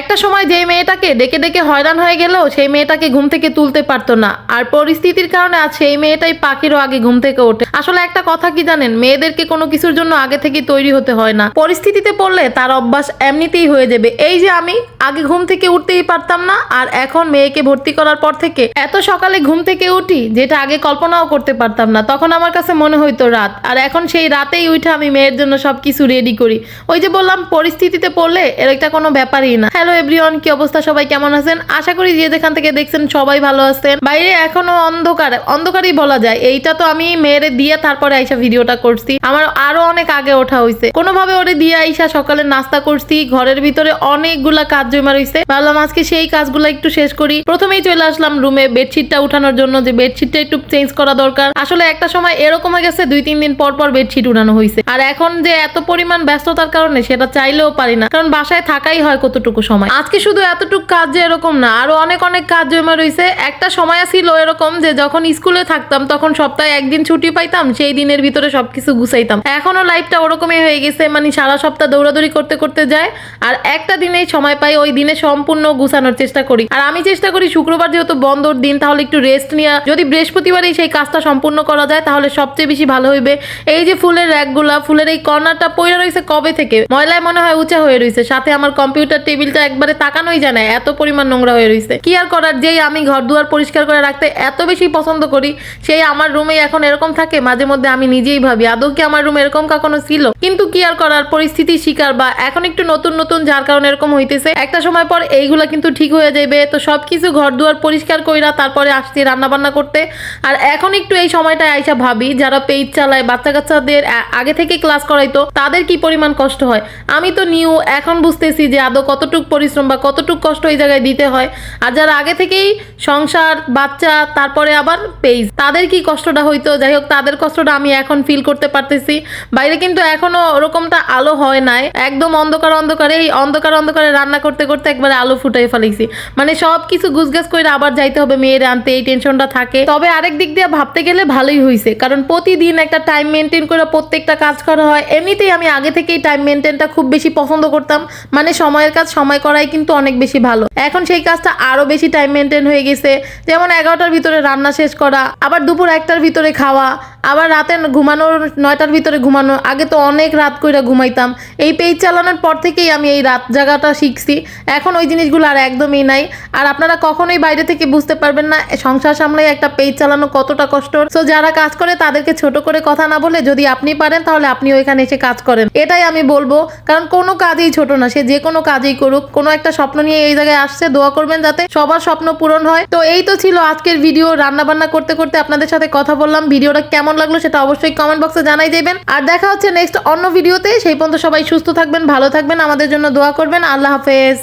একটা সময় যেই মেয়েটাকে ডেকে ডেকে হয়রান হয়ে গেলেও সেই মেয়েটাকে ঘুম থেকে তুলতে পারতো না। আর পরিস্থিতির কারণে আজ সেই মেয়েটাই পাখিরও আগে ঘুম থেকে ওঠে। আসলে একটা কথা কি জানেন? মেয়েদেরকে কোনো কিছুর জন্য আগে থেকে তৈরি হতে হয় না। পরিস্থিতিতে পড়লে তার অভ্যাস এমনিতেই হয়ে যাবে। এই যে আমি, আগে ঘুম থেকে উঠতেই পারতাম না, আর এখন মেয়েকে ভর্তি করার পর থেকে এত সকালে ঘুম থেকে উঠি যেটা আগে কল্পনাও করতে পারতাম না। তখন আমার কাছে মনে হইতো রাত। আর এখন সেই রাতেই উঠে আমি মেয়ের জন্য সবকিছু রেডি করি। ওই যে বললাম, পরিস্থিতিতে পড়লে এর একটা কোনো ব্যাপারই না। হ্যালো এভরিওয়ান, কি অবস্থা? সবাই কেমন আছেন? আশা করি যে যেখান থেকে দেখছেন সবাই ভালো আছেন। বাইরে এখনও অন্ধকার, অন্ধকারই বলা যায়। এইটা তো আমি মেয়েরে দিয়ে তারপরে আইসা ভিডিওটা করছি। আমার আরও অনেক আগে ওঠা হয়েছে কোনোভাবে ওরে দিয়ে আইসা সকালে নাস্তা করছি। ঘরের ভিতরে অনেকগুলা কাজ জমা রয়েছে ভাবলাম আজকে সেই কাজগুলো একটু শেষ করি। প্রথমেই চলে আসলাম রুমে বেডশিটটা উঠানোর জন্য যে বেডশিটটা একটু চেঞ্জ করা দরকার। আসলে একটা সময় এরকম হয়ে গেছে, দুই, তিন দিন পর পর বেডশিট উঠানো হয়েছে আর এখন যে এত পরিমাণ ব্যস্ততার কারণে সেটা চাইলেও পারি না। কারণ বাসায় থাকাই হয় কতটুকু সময় আজকে শুধু এতটুকু কাজ যে এরকম না, আরও অনেক অনেক কাজ জমা রয়েছে একটা সময় ছিল এরকম যে যখন স্কুলে থাকতাম তখন সপ্তাহে একদিন ছুটি পাইতাম, সেই দিনের ভিতরে সবকিছু গুছাইতাম। এখনও লাইফটা ওরকমই হয়ে গেছে মানে সারা সপ্তাহ দৌড়াদৌড়ি করতে করতে যায়। আর একটা দিনেই সময় পাই, ওই দিনে সম্পূর্ণ গুছানোর চেষ্টা করি। আর আমি চেষ্টা করি শুক্রবার যেহেতু বন্ধর দিন, তাহলে একটু রেস্ট নিয়ে, যদি বৃহস্পতিবারই সেই কাজটা সম্পূর্ণ করা যায়, তাহলে সবচেয়ে বেশি ভালো হইবে। এই যে ফুলের র্যাকগুলা, ফুলের এই কর্নারটা পড়ে রয়েছে কবে থেকে? ময়লায় মনে হয় উঁচা হয়ে রয়েছে সাথে আমার কম্পিউটার টেবিলটা একবারে তাকানোই যায় না, এত পরিমাণ নোংরা হয়ে রয়েছে কি আর করার, যেই আমি ঘর দুয়ার পরিষ্কার করে রাখতে এত বেশি পছন্দ করি, সেই আমার রুমে এখন এরকম থাকে, মাঝে মধ্যে আমি নিজেই ভাবি, আদৌ কি আমার রুম এরকম কখনো ছিল? কিন্তু কি আর করার পরিস্থিতির শিকার বা এখন একটু নতুন নতুন, যার কারণে এরকম হইতেছে। একটা সময় পর এইগুলা কিন্তু ঠিক হয়ে যাবে তো সবকিছু ঘর দুয়ার পরিষ্কার কইরা তারপরে আসছি রান্না বান্না করতে। আর এখন একটু এই সময়টায় আইসা ভাবি, যারা পেজ চালায় বাচ্চা কাচ্চাদের আগে থেকে ক্লাস করাইতো, তাদের কি পরিমাণ কষ্ট হয়? আমি তো নিউ, এখন বুঝতেছি যে আদৌ কতটুক পরিশ্রম বা কতটুক কষ্ট এই জায়গায় দিতে হয়, আর যারা আগে থেকেই সংসার, বাচ্চা, তারপরে আবার পেজ তাদের কি কষ্টটা হইতো? যাই হোক, তাদের কষ্টটা আমি এখন ফিল করতে পারতেছি। বাইরে কিন্তু এখনও ওরকমটা আলো হয় নাই। একদম অন্ধকার, অন্ধকারে, এই অন্ধকার, অন্ধকারে রান্না করতে করতে একবারে আলো ফুটাই ফেলেছি। মানে সব কিছু গুছগাছ করে আবার যাইতে হবে মেয়ের আনতে, এই টেনশনটা থাকে। তবে আরেক দিক দিয়ে ভাবতে গেলে ভালোই হয়েছে কারণ প্রতিদিন একটা টাইম মেনটেন করে প্রত্যেকটা কাজ করা হয়। এমনিতেই আমি আগে থেকেই টাইম মেনটেনটা খুব বেশি পছন্দ করতাম। মানে সময়ের কাজ সময় করাই কিন্তু অনেক বেশি ভালো। এখন সেই কাজটা আরও বেশি টাইম মেনটেন হয়ে গেছে। যেমন এগারোটার ভিতরে রান্না শেষ করা, আবার দুপুর একটার ভিতরে খাওয়া আবার রাতে ঘুমানোর নয়টার ভিতরে ঘুমানো, আগে তো অনেক রাত কইরা ঘুমাইতাম। এই পেজ চালানোর পর থেকেই আমি এই রাত জায়গাটা শিখছি। এখন ওই জিনিসগুলো আর একদমই নাই। আর আপনারা কখনোই বাইরে থেকে বুঝতে পারবেন না, সংসার সামলাই একটা পেজ চালানো কতটা কষ্ট সো যারা কাজ করে তাদেরকে ছোট করে কথা না বলে যদি আপনি পারেন, তাহলে আপনি ওইখানে এসে কাজ করেন। এটাই আমি বলব। কারণ কোনো কাজেই ছোট না, সে যে কোনো কাজেই করুক। কোনো একটা স্বপ্ন নিয়ে এই জায়গায় আসছে, দোয়া করবেন যাতে সবার স্বপ্ন পূরণ হয়। তো এই তো ছিল আজকের ভিডিও। রান্না বান্না করতে করতে আপনাদের সাথে কথা বললাম। ভিডিওটা কেমন লাগল সেটা অবশ্যই কমেন্ট বক্সে জানাই দেবেন। আর দেখা হচ্ছে নেক্সট অন্য ভিডিওতে সেই পর্যন্ত সবাই সুস্থ থাকবেন, ভালো থাকবেন, আমাদের জন্য দোয়া করবেন। আল্লাহ হাফেজ।